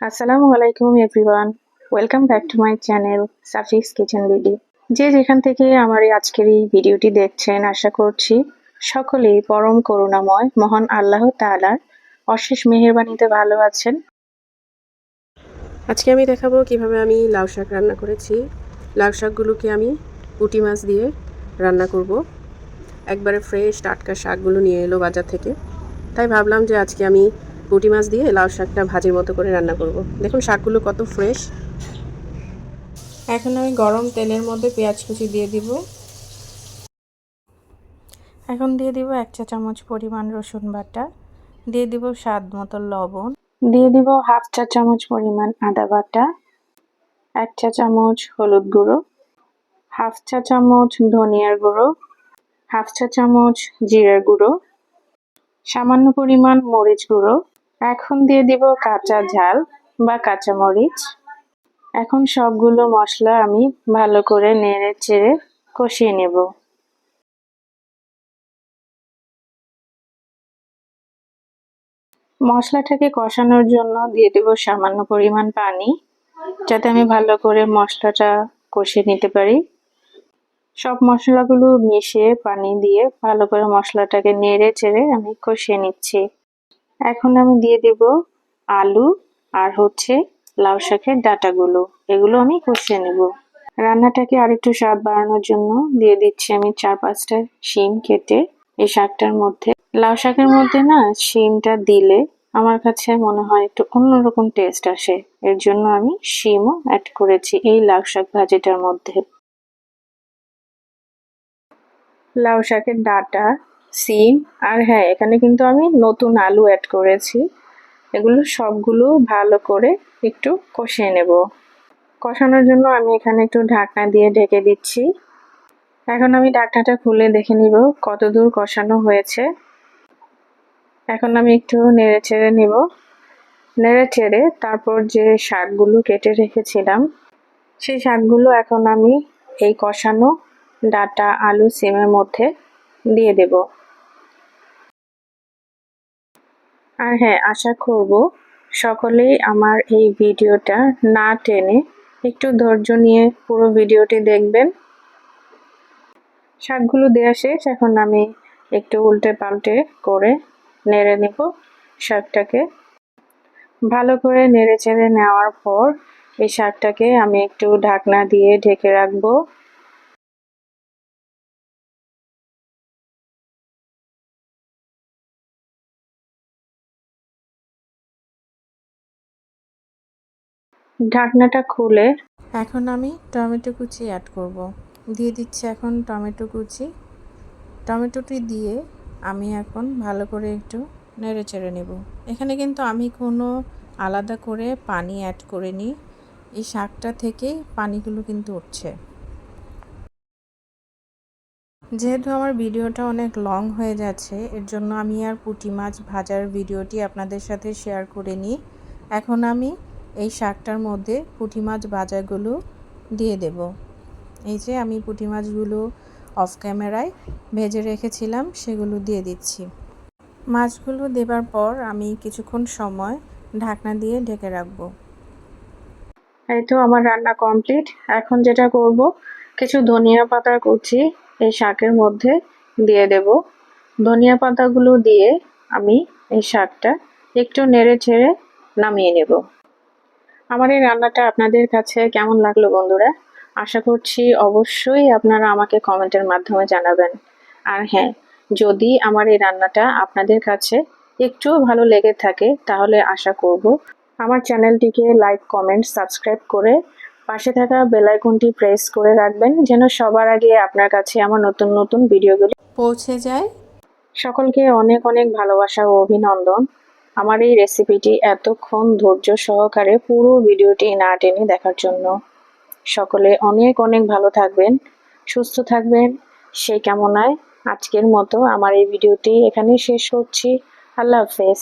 আসসালামু আলাইকুম everyone welcome back to my channel Safi's kitchen BD যে যেখান থেকে আমার এই আজকের এই ভিডিওটি দেখছেন, আশা করছি সকলেই পরম করুণাময়, মহান আল্লাহ তাআলার অশেষ মেহেরবানিতে ভালো আছেন। আজকে আমি দেখাবো কীভাবে আমি লাউ শাক রান্না করেছি। লাউ শাকগুলোকে আমি পুঁটি মাছ দিয়ে রান্না করব। একবারে ফ্রেশ টাটকা শাকগুলো নিয়ে এলো বাজার থেকে। তাই ভাবলাম যে আজকে আমি পুঁটি মাছ দিয়ে লাউ শাকটা ভাজির মতো করে রান্না করব। দেখুন, শাকগুলো কত ফ্রেশ এখন আমি গরম তেলের মধ্যে পেঁয়াজ কুচি দিয়ে দিব। এখন দিয়ে দিব এক চা চামচ পরিমাণ রসুন বাটা। দিয়ে দিব স্বাদ মতো লবণ। দিয়ে দিব হাফ চা চামচ পরিমাণ আদা বাটা। এক চা চামচ হলুদ গুঁড়ো। হাফ চা চামচ ধনিয়ার গুঁড়ো। হাফ চা চামচ জিরার গুঁড়ো। সামান্য পরিমাণ মরিচ গুঁড়ো। এখন দিয়ে দিব কাঁচা ঝাল বা কাঁচা মরিচ এখন সবগুলো মশলা আমি ভালো করে নেড়ে চেড়ে কষিয়ে নেব। মশলাটাকে কষানোর জন্য দিয়ে দেব সামান্য পরিমাণ পানি, যাতে আমি ভালো করে মশলাটা কষিয়ে নিতে পারি। সব মশলাগুলো মিশিয়ে পানি দিয়ে ভালো করে মশলাটাকে নেড়ে চেড়ে আমি কষিয়ে নিচ্ছি। এখন আমি দিয়ে দেব আলু আর হচ্ছে লাউ শাকের ডাটাগুলো। এগুলো আমি কষিয়ে নেব। রান্নাটাকে আরেকটু স্বাদ বাড়ানোর জন্য দিয়ে দিচ্ছি আমি চার পাঁচটা শিম কেটে এই শাকটার মধ্যে। লাউ শাকের মধ্যে না শিমটা দিলে আমার কাছে মনে হয় একটু অন্যরকম টেস্ট আসে। এর জন্য আমি শিমও অ্যাড করেছি এই লাউ শাক ভাজিটার মধ্যে। লাউ শাকের ডাটা সিম আর হ্যাঁ এখানে কিন্তু আমি নতুন আলু অ্যাড করেছি। এগুলো সবগুলো ভালো করে একটু কষিয়ে নেব। কষানোর জন্য আমি এখানে একটু ঢাকনা দিয়ে ঢেকে দিচ্ছি। এখন আমি ঢাকনাটা খুলে দেখে নিব কত দূর কষানো হয়েছে। এখন আমি একটু নেড়ে চেড়ে নিব। নেড়ে চেড়ে তারপর যে শাকগুলো কেটে রেখেছিলাম, সেই শাকগুলো এখন আমি এই কষানো ডাটা আলু সিমের মধ্যে দিয়ে দেব। আর হ্যাঁ আশা করব সকলেই আমার এই ভিডিওটা না টেনে একটু ধৈর্য নিয়ে পুরো ভিডিওটি দেখবেন। শাকগুলো দেওয়া শেষ, এখন আমি একটু উল্টে পাল্টে করে নেড়ে নেব শাকটাকে। ভালো করে নেড়ে চেড়ে নেওয়ার পর এই শাকটাকে আমি একটু ঢাকনা দিয়ে ঢেকে রাখব। ঢাকনাটা খুলে। এখন আমি টমেটো কুচি অ্যাড করব। দিয়ে দিচ্ছি এখন টমেটো কুচি। টমেটোটি দিয়ে আমি এখন ভালো করে একটু নেড়ে চেড়ে নেব। এখানে কিন্তু আমি কোনো আলাদা করে পানি অ্যাড করিনি। এই শাকটা থেকেই পানিগুলো কিন্তু উঠছে। যেহেতু আমার ভিডিওটা অনেক লং হয়ে যাচ্ছে, এর জন্য আমি আর পুঁটি মাছ ভাজার ভিডিওটি আপনাদের সাথে শেয়ার করে নিই এখন আমি এই শাকটার মধ্যে পুঁটি মাছ ভাজাগুলো দিয়ে দেব। এই যে আমি পুঁটি মাছগুলো অফ ক্যামেরায় ভেজে রেখেছিলাম, সেগুলো দিয়ে দিচ্ছি। মাছগুলো দেবার পর আমি কিছুক্ষণ সময় ঢাকনা দিয়ে ঢেকে রাখব। এই তো আমার রান্না কমপ্লিট। এখন যেটা করব, কিছু ধনিয়া পাতা কুচি এই শাকের মধ্যে দিয়ে দেব। ধনিয়া পাতাগুলো দিয়ে আমি এই শাকটা একটু নেড়ে ছেড়ে নামিয়ে নেব। আমার এই রান্নাটা আপনাদের কাছে কেমন লাগল বন্ধুরা? আশা করছি অবশ্যই আপনারা আমাকে কমেন্টের মাধ্যমে জানাবেন। আর হ্যাঁ যদি আমার এই রান্নাটা আপনাদের কাছে একটুও ভালো লেগে থাকে, তাহলে আশা করব আমার চ্যানেলটিকে লাইক কমেন্ট সাবস্ক্রাইব করে পাশে থাকা বেলাইকনটি প্রেস করে রাখবেন, যেন সবার আগে আপনার কাছে আমার নতুন নতুন ভিডিওগুলি পৌঁছে যায়। সকলকে অনেক অনেক ভালোবাসা ও অভিনন্দন। আমার এই রেসিপিটি এতক্ষণ ধৈর্য সহকারে পুরো ভিডিওটি না টেনে দেখার জন্য। সকলে অনেক অনেক ভালো থাকবেন, সুস্থ থাকবেন, সেই কামনায় আজকের মতো আমার এই ভিডিওটি এখানে শেষ করছি। আল্লাহ হাফেজ।